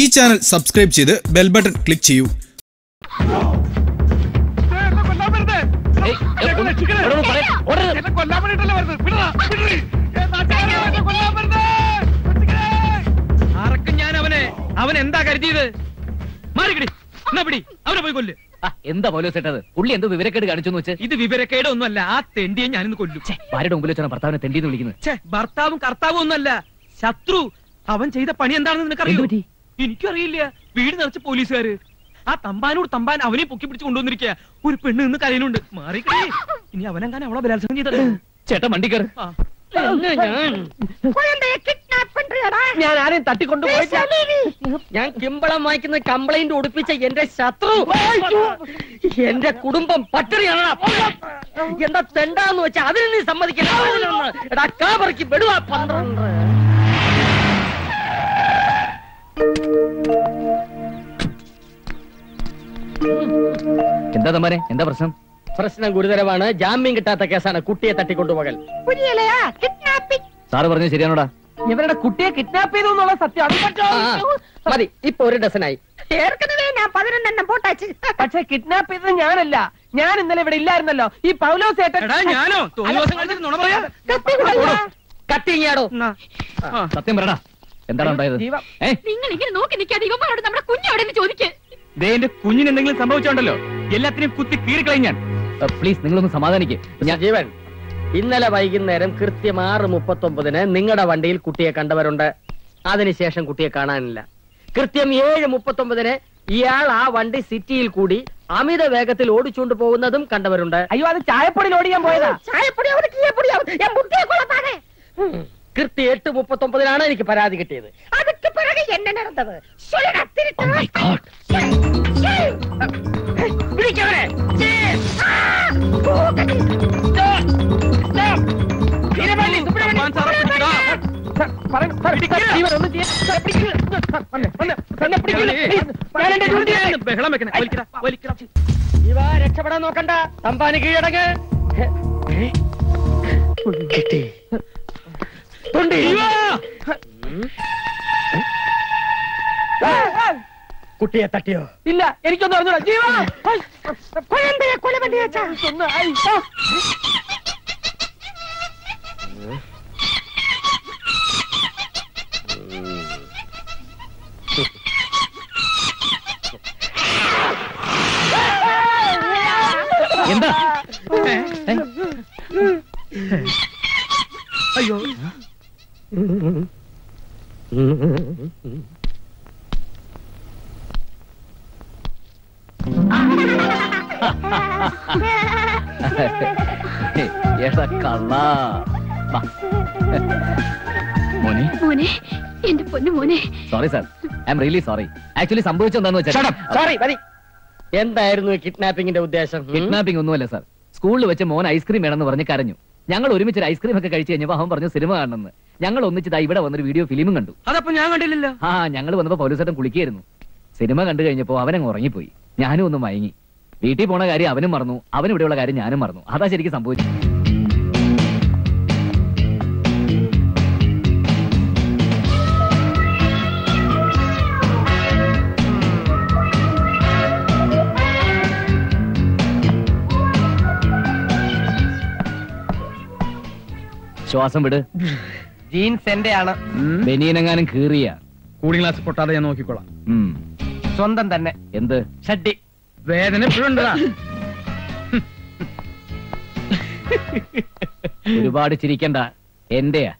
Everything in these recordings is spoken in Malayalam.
ഈ ചാനൽ സബ്സ്ക്രൈബ് ചെയ്ത് ബെൽ ബട്ടൺ ക്ലിക്ക് ചെയ്യൂ. അവൻ എന്താ കരുതിയത്? മാറിക്കടി എന്നാ പിടി. അവനെ പോയി കൊല്ല്. ആ, എന്താ പോലോ സെട്ടത് പുള്ളി എന്തോ വിവരക്കേട് കാണിച്ചു വെച്ചാൽ വെച്ച്? ഇത് വിവരക്കേട് ഒന്നുമല്ല. ആ തെണ്ടിയെ ഞാനിന്ന് കൊല്ലും. ഛെ, ഭാര്യയുടെ മുമ്പിൽ വെച്ചാണ് ഭർത്താവിനെ തെണ്ടിന്ന് വിളിക്കുന്നത്. ഛേ ഭർത്താവും കർത്താവും ഒന്നല്ല ശത്രു അവൻ ചെയ്ത പണി എന്താണെന്ന് നിനക്കറിയോ? എനിക്കറിയില്ല. വീട് നിറച്ച് പോലീസുകാര്. ആ തമ്പാനോട് തമ്പാൻ അവനെ പൊക്കി പിടിച്ച് കൊണ്ടുവന്നിരിക്കുക ഒരു പെണ്ണ് നിന്ന് കരയിലുണ്ട് മാറി ഇനി അവനെങ്ങാനും അവളെ ബലാത്സംഗം ചെയ്തത്. ചേട്ടൻ വണ്ടി കയറി. ഞാൻ. ആരെയും തട്ടിക്കൊണ്ടു ഞാൻ കിമ്പളം വായിക്കുന്ന കംപ്ലൈന്റ് ഒടിപ്പിച്ച എന്റെ ശത്രു. എന്റെ കുടുംബം പട്ടിണിയാണ് എന്താ തെണ്ടാന്ന് വെച്ചാ അതിന് നീ സമ്മതിക്കണം എടാ കാബറയ്ക്ക് വെടുവാ പന്ത്രണ്ട്. എന്താ തമ്മാനെ എന്താ പ്രശ്നം? പ്രശ്നം ഗുരുതരമാണ്. ജാമ്യം കിട്ടാത്ത കേസാണ് കുട്ടിയെ തട്ടിക്കൊണ്ടുപോകൽ സാറ് പറഞ്ഞു ശരിയാണോടാ? ഇവരുടെ കുട്ടിയെ കിഡ്നാപ്പ് ചെയ്തു എന്നുള്ള സത്യം. മതി ഇപ്പൊ ഒരു ഡസനായി. പക്ഷെ കിഡ്നാപ്പ് ചെയ്തത് ഞാനല്ല. ഞാൻ ഇന്നലെ ഇവിടെ ഇല്ലായിരുന്നല്ലോ. ഈ പൗലോസ് ഞാനോ? സത്യം പറയടാ. എന്താണ് നിങ്ങൾ ഇങ്ങനെ നോക്കി നിൽക്കാതെ ഇവന്മാരോട് നമ്മുടെ കുഞ്ഞോടെ ചോദിക്കേ. ദേ എന്റെ കുഞ്ഞിന് എന്തെങ്കിലും സംഭവിച്ചോണ്ടല്ലോ എല്ലാത്തിനെയും കുത്തി കീറിക്കളയും പ്ലീസ് നിങ്ങളൊന്ന് സമാധാനിക്ക് ഞാൻ ജീവൻ ഇന്നലെ വൈകുന്നേരം കൃത്യം ആറ് മുപ്പത്തൊമ്പതിന് നിങ്ങളുടെ വണ്ടിയിൽ കുട്ടിയെ കണ്ടവരുണ്ട് അതിനുശേഷം കുട്ടിയെ കാണാനില്ല കൃത്യം ഏഴ് മുപ്പത്തൊമ്പതിന് ഇയാൾ ആ വണ്ടി സിറ്റിയിൽ കൂടി അമിത വേഗത്തിൽ ഓടിച്ചുകൊണ്ട് പോകുന്നതും കണ്ടവരുണ്ട് അയ്യോ അത് ചായപ്പൊടിയിൽ ഓടിക്കാൻ പോയതാ ചായപ്പൊടിയാവും കീഴപ്പൊടിയാവും എൻ മുട്ടിയെ കൊള്ളത്താതെ ഉം. കൃത്യം എട്ട് മുപ്പത്തൊമ്പതിനാണ് എനിക്ക് പരാതി കിട്ടിയത് அதுக்கு பிறகு என்ன நடந்தது சொல்லுடா திருட்டு രക്ഷപ്പെടാൻ നോക്കണ്ട. തമ്പാന് കീഴടങ്ങ് കുട്ടിയെ തട്ടിയോ ഇല്ല എനിക്കൊന്നും അറിഞ്ഞൂടാ. ജീവ. കൊലവണ്ടി വെച്ചാ ഒന്ന് അയ്യോ. എടാ കള്ള മോനെ. മോനെ എന്റെ പൊന്നു മോനെ. Sorry sir I am really sorry actually സംഭവിച്ചെന്താന്ന് വെച്ചാൽ സോറി മതി. എന്തായിരുന്നു കിഡ്നാപ്പിംഗിന്റെ ഉദ്ദേശം? കിഡ്നാപ്പിംഗ് ഒന്നുമല്ല സാർ സ്കൂളിൽ വെച്ച് മോൻ ഐസ്ക്രീം വേണമെന്ന് പറഞ്ഞ് കരഞ്ഞു. ഞങ്ങൾ ഒരുമിച്ച് ഒരു ഐസ്ക്രീം ഒക്കെ കഴിച്ച് കഴിഞ്ഞപ്പോൾ അവൻ പറഞ്ഞു സിനിമ കാണണമെന്ന്. ഞങ്ങൾ ഒന്നിച്ചതാ ഇവിടെ വന്നൊരു വീഡിയോ ഫിലിമും കണ്ടു. അതപ്പോ ഞാൻ കണ്ടില്ലല്ലോ. ആ ഞങ്ങൾ വന്നപ്പോ പോലീസേട്ടൻ കുളിക്കായിരുന്നു. സിനിമ കണ്ടു കഴിഞ്ഞപ്പോ അവനങ്ങ് ഉറങ്ങിപ്പോയി. ഞാനും ഒന്ന് മയങ്ങി. വീട്ടിൽ പോണ കാര്യം അവനും മറന്നു. അവൻ ഇവിടെയുള്ള കാര്യം ഞാനും മറന്നു. അതാ ശരിക്കും സംഭവിച്ചു ശ്വാസം വിട്. ജീൻസ് എന്റെ ആണ് ബനിയനെങ്ങാനും കീറിയ. കൂളിംഗ് ഗ്ലാസ് പൊട്ടാതെ ഞാൻ നോക്കിക്കോളാം. സ്വന്തം തന്നെ. എന്ത്? ഷഡ്ഡി. വേദന എപ്പോഴും ഒരുപാട് ചിരിക്കണ്ട. എന്റെയാ.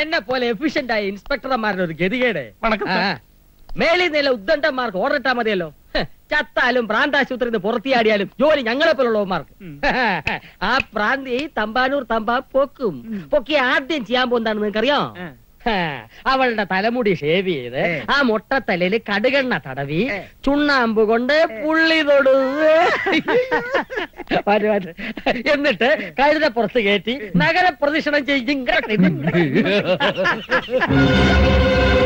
എന്നെ പോലെ എഫിഷ്യന്റ് ആയ ഇൻസ്പെക്ടർമാരുടെ ഒരു ഗതികേട്. വണക്കം മേളിൽ നില ഉദ്ദണ്ഡന്മാർക്ക് ഓർഡറിട്ടാ മതിയല്ലോ. ചത്താലും പ്രാന്താശുപത്രിയിൽ നിന്ന് പുറത്തിയാടിയാലും ജോലി ഞങ്ങളെ പോലുള്ളവന്മാർക്ക് ആ പ്രാന്തി തമ്പാനൂർ തമ്പാ പൊക്കും. പൊക്കി ആദ്യം ചെയ്യാൻ പോകുന്നതാണ് നിങ്ങൾക്കറിയോ? അവളുടെ തലമുടി ഷേവ് ചെയ്ത് ആ മുട്ടത്തലയിൽ കടുകെണ്ണ തടവി ചുണ്ണാമ്പ് കൊണ്ട് പുള്ളി തൊടു. എന്നിട്ട് കഴുത പുറത്ത് കയറ്റി നഗര പ്രദക്ഷിണം ചെയ്യും.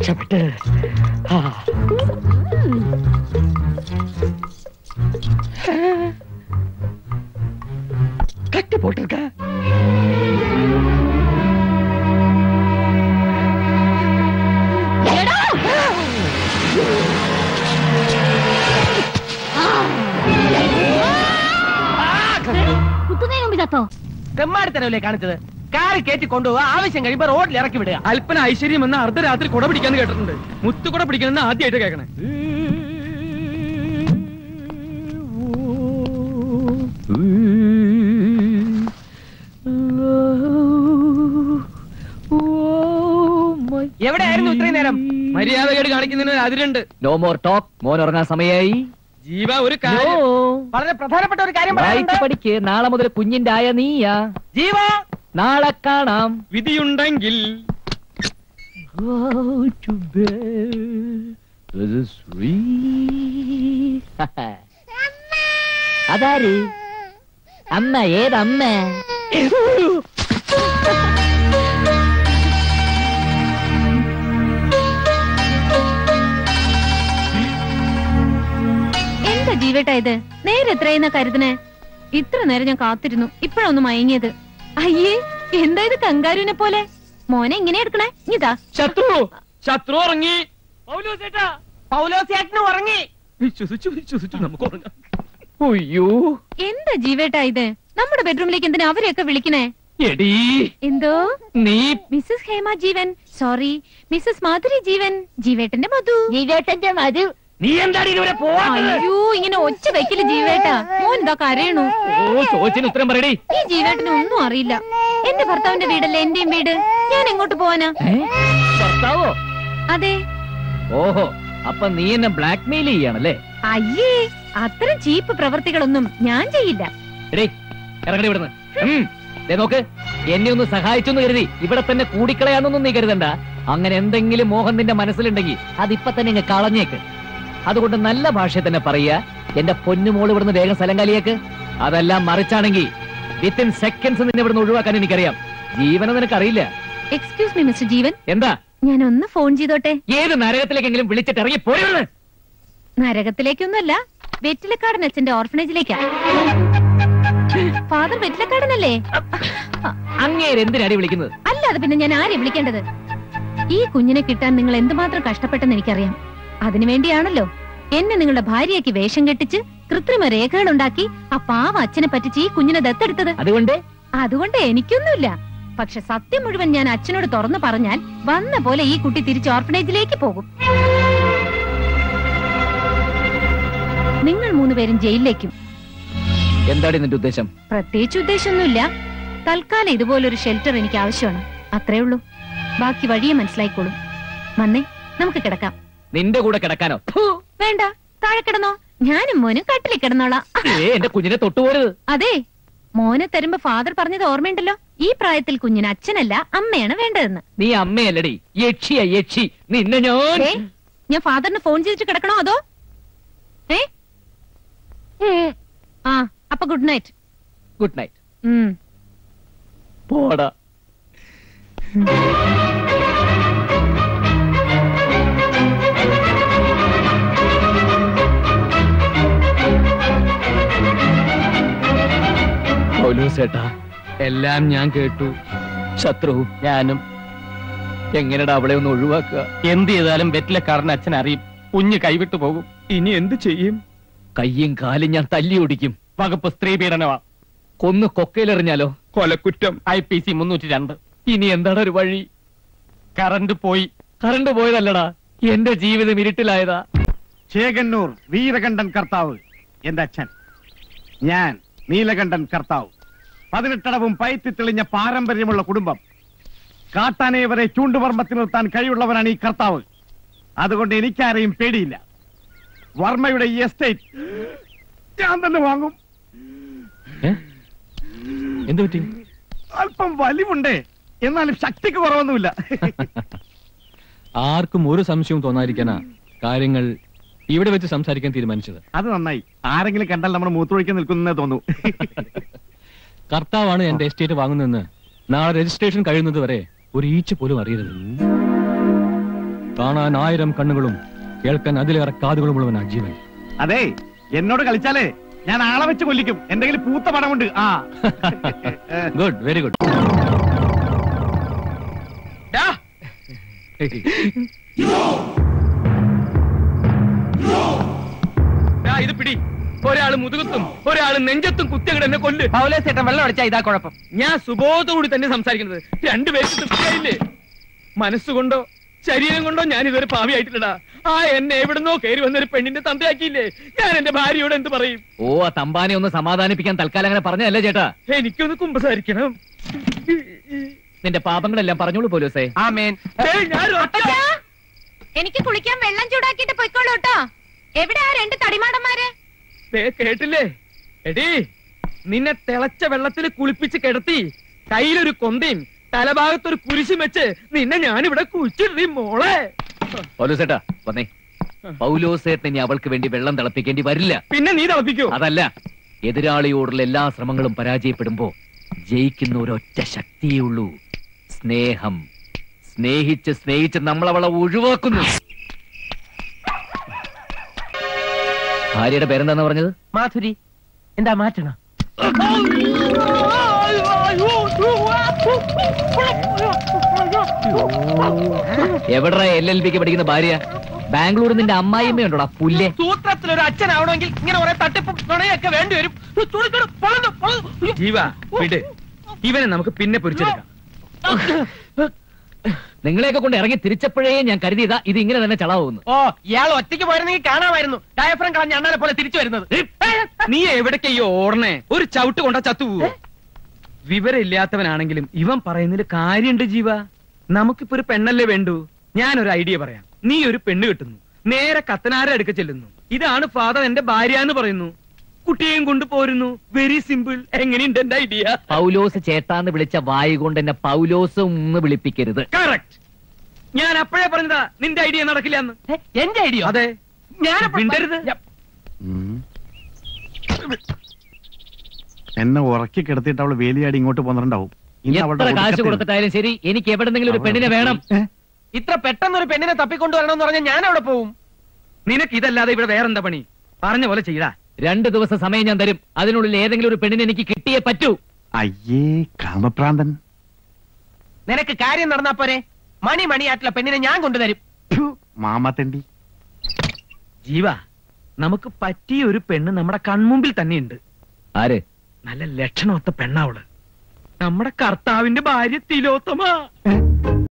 சாப்பிட்டு கட்டு போட்டிருக்க കുത്തുന്നതിന് മുമ്പ് ചത്തോ തെമ്മാടി തരവില്ലേ കാണിച്ചത് കാറി കയറ്റി കൊണ്ടുപോവുക ആവശ്യം കഴിയുമ്പോ റോഡിൽ ഇറക്കി വിടുക. അല്പന ഐശ്വര്യം എന്ന അർദ്ധരാത്രി കുട പിടിക്കാന്ന് കേട്ടിട്ടുണ്ട്. മുത്തു കുട പിടിക്കുന്ന ആദ്യമായിട്ട് കേൾക്കണേ എവിടെയായിരുന്നു ഇത്രയും നേരം? മര്യാദകേട് കാണിക്കുന്നതിന് അതിരുണ്ട്. നോ മോർ ടോക്ക് മോൻ ഉറങ്ങാൻ സമയമായി ജീവ ഒരു കാര്യം വളരെ പ്രധാനപ്പെട്ട ഒരു കാര്യം പറയാനുണ്ട്. പറയാനുണ്ട്. പഠിക്ക്. നാളെ മുതൽ കുഞ്ഞിന്റെ ആയ നീയാ. ജീവ നാളെ കാണാം. വിധിയുണ്ടെങ്കിൽ. അതാര്? അമ്മ ഏതമ്മ? എന്താ ജീവേട്ടാ ഇത്? നേരെ എത്രയെന്ന കരുതനെ ഇത്ര നേരം ഞാൻ കാത്തിരുന്നു. ഇപ്പോഴൊന്നും മയങ്ങിയത്. അയ്യേ എന്താ ഇത് കങ്കാരുവിനെ പോലെ? മോനെ എങ്ങനെ എടുക്കണേ? ഇതാ. ശത്രു ശത്രു ഉറങ്ങി. ഉറങ്ങി. വിശ്വസിച്ചു വിശ്വസിച്ചു നമുക്ക് ഉറങ്ങാം. അയ്യോ. എന്താ ജീവേട്ടാ ഇത്? നമ്മുടെ ബെഡ്റൂമിലേക്ക് എന്തിനാ അവരെയൊക്കെ വിളിക്കണേ? എടീ. എന്തോ? നീ Mrs Hema Jeevan. Sorry. Mrs Madhuri Jeevan. ജീവേട്ടന്റെ Madhu. ജീവേട്ടന്റെ മധു. നീ എന്താണ് ഇതുവരെ അയ്യോ ഇങ്ങനെ ഒച്ച വെക്കില്ല ജീവേട്ടാ. മോൻ എന്താ കരയണു. ഓ ചോദിച്ചതിന് ഉത്തരം പറയടി. ഈ ജീവേട്ടന് ഒന്നും അറിയില്ല. എന്റെ ഭർത്താവിന്റെ വീടല്ലേ എന്റെയും വീട്? ഞാൻ എങ്ങോട്ട് പോവാനാ? ഭർത്താവോ? അതെ. ഓഹോ അപ്പൊ നീ എന്നെ ബ്ലാക്ക്മെയിൽ ചെയ്യാണല്ലേ അയ്യേ അത്തരം ചീപ്പ് പ്രവർത്തികളൊന്നും ഞാൻ ചെയ്യില്ല. എടേ ഇറങ്ങടി ഇവിടുന്ന്. ഉം. ദേ നോക്ക് എന്നെ ഒന്ന് സഹായിച്ചെന്ന് കരുതി ഇവിടെ തന്നെ കൂടിക്കളയാന്നൊന്നും നീ കരുതണ്ട. അങ്ങനെ എന്തെങ്കിലും മോഹൻ നിന്റെ മനസ്സിലുണ്ടെങ്കിൽ അതിപ്പൊ തന്നെ ഇങ്ങ് കളഞ്ഞേക്ക്. അതുകൊണ്ട് നല്ല ഭാഷ തന്നെ പറയുക എന്റെ പൊന്നുമോൾ ഇവിടുന്ന് വേഗം സ്ഥലം കാലിയേക്ക്. അതെല്ലാം മറിച്ചാണെങ്കിൽ വിത്തിൻ സെക്കൻഡ്സ് നിന്നെ ഇവിടുന്ന് ഒഴിവാക്കാൻ എനിക്കറിയാം. ജീവനെ നിനക്കറിയില്ല? Excuse me mister Jeevan. എന്താ? ഞാൻ ഒന്ന് ഫോൺ ചെയ്തോട്ടെ. ഏത് നരകത്തിലേക്കെങ്കിലും വിളിച്ചിട്ട് ഇറങ്ങി പോരുന്നത് നരകത്തിലേക്കൊന്നുമല്ല വെറ്റിലക്കാടൻ അച്ഛന്റെ ഓർഫനേജിലേക്കാ ഫാദർ വെറ്റിലക്കാടനല്ലേ? അങ്ങേര് എന്തിനാടി വിളിക്കുന്നത്? അല്ലാതെ പിന്നെ ഞാൻ ആരെ വിളിക്കേണ്ടത്? ഈ കുഞ്ഞിനെ കിട്ടാൻ നിങ്ങൾ എന്തുമാത്രം കഷ്ടപ്പെട്ടെന്ന് എനിക്കറിയാം. അതിനുവേണ്ടിയാണല്ലോ എന്നെ നിങ്ങളുടെ ഭാര്യയ്ക്ക് വേഷം കെട്ടിച്ച് കൃത്രിമ രേഖകൾ ഉണ്ടാക്കി ആ പാവ അച്ഛനെ പറ്റിച്ച് ഈ കുഞ്ഞിനെ ദത്തെടുത്തത്. അതുകൊണ്ട്? അതുകൊണ്ട് എനിക്കൊന്നുമില്ല. പക്ഷെ സത്യം മുഴുവൻ ഞാൻ അച്ഛനോട് തുറന്നു പറഞ്ഞാൽ വന്ന പോലെ ഈ കുട്ടി തിരിച്ച് ഓർഫനേജിലേക്ക് പോകും. നിങ്ങൾ മൂന്നുപേരും ജയിലിലേക്കും. എന്താണ് നിന്റെ ഉദ്ദേശം? പ്രത്യേകിച്ച് ഉദ്ദേശമൊന്നുമില്ല. തൽക്കാലം ഇതുപോലൊരു ഷെൽട്ടർ എനിക്ക് ആവശ്യമാണ്. അത്രേ ഉള്ളൂ. ബാക്കി വഴിയെ മനസ്സിലായിക്കോളും. വന്നേ നമുക്ക് കിടക്കാം. നിന്റെ കൂടെ കിടക്കാനോ? വേണ്ട. താഴെ കിടന്നോ. ഞാനും മോനും കട്ടിലിൽ കിടന്നോളാം. എന്റെ കുഞ്ഞിനെ തൊട്ടുപോരുത്. അതെ മോനെ തരുമ്പോ ഫാദർ പറഞ്ഞത് ഓർമ്മയുണ്ടല്ലോ. ഈ പ്രായത്തിൽ കുഞ്ഞിന് അച്ഛനല്ല അമ്മയാണ് വേണ്ടതെന്ന്. നീ അമ്മയല്ലടി. യക്ഷിയാ യക്ഷി. നിന്നെ ഞാൻ ഞാൻ ഫാദറിന് ഫോൺ ചെയ്തിട്ട് കിടക്കണോ അതോ? ഏ? ആ അപ്പൊ ഗുഡ് നൈറ്റ് ഗുഡ് നൈറ്റ് പോടാ. പൗലൂസേട്ടാ എല്ലാം ഞാൻ കേട്ടു. ശത്രു ഞാനും. എങ്ങനെടാ അവളെ ഒന്ന് ഒഴിവാക്കുക? എന്ത് ചെയ്താലും വെറ്റിലക്കാരൻ അച്ഛൻ അറിയും. കുഞ്ഞ് കൈവിട്ടു പോകും. ഇനി എന്ത് ചെയ്യും? കയ്യും കാലും ഞാൻ തല്ലി ഓടിക്കും. വകുപ്പ് സ്ത്രീ പീഡനമാ. കൊന്ന് കൊക്കയിലെറിഞ്ഞാലോ? കൊലക്കുറ്റം. ഐ പി സി മുന്നൂറ്റി രണ്ട് ഇനി എന്താണ് ഒരു വഴി? കറണ്ട് പോയി. കറണ്ട് പോയതല്ലടാ. എന്റെ ജീവിതം ഇരുട്ടിലായതാ. ചേകന്നൂർ വീരകണ്ഠൻ കർത്താവ്. എന്റെ അച്ഛൻ. ഞാൻ നീലകണ്ഠൻ കർത്താവ്. പതിനെട്ടടവും പയറ്റി തെളിഞ്ഞ പാരമ്പര്യമുള്ള കുടുംബം. കാട്ടാനയവരെ ചൂണ്ടുവർമ്മത്തിൽ നിർത്താൻ കഴിവുള്ളവനാണ് ഈ കർത്താവ്. അതുകൊണ്ട് എനിക്കാരെയും പേടിയില്ല. വർമ്മയുടെ ഈ എസ്റ്റേറ്റ് ഞാൻ തന്നെ വാങ്ങും. എന്ത് പറ്റി? അല്പം വലിവുണ്ടേ. എന്നാലും ശക്തിക്ക് കുറവൊന്നുമില്ല. ആർക്കും ഒരു സംശയവും തോന്നാതിരിക്കാനാ കാര്യങ്ങൾ ഇവിടെ വെച്ച് സംസാരിക്കാൻ തീരുമാനിച്ചത്. അത് നന്നായി. ആരെങ്കിലും കണ്ടാൽ നമ്മുടെ മൂത്തൊഴിക്കാൻ നിൽക്കുന്നേ തോന്നൂ. കർത്താവാണ് എന്റെ എസ്റ്റേറ്റ് വാങ്ങുന്നതെന്ന് നാളെ രജിസ്ട്രേഷൻ കഴിയുന്നത് വരെ ഒരു ഈച്ച പോലും അറിയരുത്. കാണാൻ ആയിരം കണ്ണുകളും കേൾക്കാൻ അതിലേറെ കാതുകളും ഉള്ളവൻ ജീവൻ. അതെ എന്നോട് കളിച്ചാലേ ഞാൻ ആളെ വെച്ച് കൊല്ലിക്കും. എന്തെങ്കിലും പൂത്ത പണമുണ്ട്. ആ. ഗുഡ് വെരി ഗുഡ് ഇത് പിടി. ഒരാൾ മുതുകത്തും ഒരാൾ നെഞ്ചത്തും കുത്തിയങ്ങട് എന്നെ കൊല്ല്. ചേട്ടൻ വെള്ളം അടിച്ചാ ഇതാ കുഴപ്പം. ഞാൻ സുബോധത്തോടുകൂടി തന്നെ സംസാരിക്കുന്നത്. രണ്ടുപേർക്ക് തൃപ്തിയായില്ലേ? മനസ്സുകൊണ്ടോ ശരീരം കൊണ്ടോ ഞാൻ ഇതൊരു പാവിയായിട്ടില്ലടാ. ആ എന്നെ എവിടുന്നോ കയറി വന്നൊരു പെണ്ണിന്റെ തന്തയാക്കിയില്ലേ? ഞാൻ എന്റെ ഭാര്യയോട് എന്ത് പറയും? ഓ ആ തമ്പാനെ ഒന്ന് സമാധാനിപ്പിക്കാൻ തൽക്കാലം അങ്ങനെ പറഞ്ഞതല്ലേ ചേട്ടാ? എനിക്കൊന്ന് കുമ്പസാരിക്കണം. നിന്റെ പാപങ്ങളെല്ലാം പറഞ്ഞോളൂ പോലീസേ. ആമേൻ. ഏയ്, ഞാൻ ഒറ്റ- എനിക്ക് കുളിക്കാൻ വെള്ളം ചൂടാക്കിയിട്ട് പൊയ്ക്കോളൂ കേട്ടോ. എവിടെ ആ രണ്ട് തടിമാടന്മാര്? കേട്ടില്ലേ? എടി നിന്നെ തിളച്ച വെള്ളത്തിൽ കുളിപ്പിച്ച് കിടത്തി കയ്യിലൊരു കൊന്തയും തലഭാഗത്തൊരു കുരിശും വെച്ച് നിന്നെ ഞാനിവിടെ കുഴിച്ചിടീ മോളെ. പൗലോസേട്ടാ വന്നേ. പൗലോസേട്ടൻ ഇനി അവൾക്ക് വേണ്ടി വെള്ളം തിളപ്പിക്കേണ്ടി വരില്ല. പിന്നെ നീ തിളപ്പിക്കൂ? അതല്ല എതിരാളിയോടുള്ള എല്ലാ ശ്രമങ്ങളും പരാജയപ്പെടുമ്പോ ജയിക്കുന്ന ഒരൊറ്റ ശക്തിയേ ഉള്ളൂ. സ്നേഹം. സ്നേഹിച്ച് സ്നേഹിച്ച് നമ്മൾ അവളെ ഒഴിവാക്കുന്നു. ഭാര്യയുടെ പേരെന്താന്ന് പറഞ്ഞത്? മാധുരി. എന്താ മാറ്റണ? എവിടെ എൽ എൽ ബിക്ക് പഠിക്കുന്ന ഭാര്യ? ബാംഗ്ലൂർ നിന്റെ അമ്മായിമ്മയുണ്ടോടാ പുല്ലേ? സൂത്രത്തിൽ ഒരു അച്ഛനാവണമെങ്കിൽ ഇങ്ങനെ കുറെ തട്ടിപ്പും നുണയൊക്കെ വേണ്ടി വരും. ജീവ വിട്. ഇവനെ നമുക്ക് പിന്നെ പൊരിച്ചെടുക്കാം നിങ്ങളെയൊക്കെ കൊണ്ട് ഇറങ്ങി തിരിച്ചപ്പോഴേ ഞാൻ കരുതിയതാ ഇത് ഇങ്ങനെ തന്നെ ചളാവുന്നു. ഓ ഇയാൾ ഒറ്റയ്ക്ക് പോയിരുന്നെങ്കിൽ കാണാമായിരുന്നു. ഡയഫ്രം കളഞ്ഞ അണ്ണാനെ പോലെ തിരിച്ചു വരുന്നത്. നീ എവിടേക്കയ്യോ ഓടണേ ഒരു ചവിട്ട് കൊണ്ട ചത്തു പോവോ വിവരമില്ലാത്തവനാണെങ്കിലും ഇവൻ പറയുന്നതിൽ കാര്യമുണ്ട് ജീവ. നമുക്കിപ്പോ ഒരു പെണ്ണല്ലേ വേണ്ടു? ഞാനൊരു ഐഡിയ പറയാം. നീ ഒരു പെണ്ണ് കിട്ടുന്നു. നേരെ കത്തനാരെ അടുക്ക ചെല്ലുന്നു. ഇതാണ് ഫാദർ എന്റെ ഭാര്യ എന്ന് പറയുന്നു. കുട്ടിയെയും കൊണ്ട് പോരുന്നു. വെരി സിമ്പിൾ എങ്ങനെയുണ്ട് എന്റെ ഐഡിയ പൗലോസ് ചേട്ടാന്ന് വിളിച്ച വായു കൊണ്ട് എന്നെ പൗലോസ് ഒന്ന് വിളിപ്പിക്കരുത്. കറക്റ്റ് ഞാൻ അപ്പോഴേ പറഞ്ഞതാ നിന്റെ ഐഡിയ നടക്കില്ല എന്ന് എന്റെ ഐഡിയ അതെ. ഞാൻ മിണ്ടരുത്. എന്നെ ഉറക്കി കിടത്തിയിട്ട് അവൾ വേലിയാടി ഇങ്ങോട്ട് പോന്നിട്ടുണ്ടാവും. എത്ര കാശ് കൊടുത്തിട്ടായാലും ശരി എനിക്ക് എവിടെന്നെങ്കിലും ഒരു പെണ്ണിനെ വേണം. ഇത്ര പെട്ടെന്ന് ഒരു പെണ്ണിനെ തപ്പിക്കൊണ്ടുവരണമെന്ന് പറഞ്ഞാൽ ഞാൻ അവിടെ പോവും. നിനക്ക് ഇതല്ലാതെ ഇവിടെ വേറെന്താ പണി? പറഞ്ഞ പോലെ ചെയ്താ. രണ്ട് ദിവസം സമയം ഞാൻ തരും. അതിനുള്ളിൽ ഏതെങ്കിലും ഒരു പെണ്ണിനെ എനിക്ക് കിട്ടിയേ പറ്റൂ. അയ്യേ കാമപ്രാന്തൻ. നിനക്ക് കാര്യം നടന്നാ പോരെ? മണി മണിയായിട്ടുള്ള പെണ്ണിനെ ഞാൻ കൊണ്ടുതരും. ഫു, മാമാത്തണ്ടി. ജീവ നമുക്ക് പറ്റിയ ഒരു പെണ്ണ് നമ്മുടെ കൺമുമ്പിൽ തന്നെയുണ്ട്. ആര്? നല്ല ലക്ഷണമൊത്ത പെണ്ണാവൾ നമ്മുടെ കർത്താവിന്റെ ഭാര്യ തിലോത്തമ?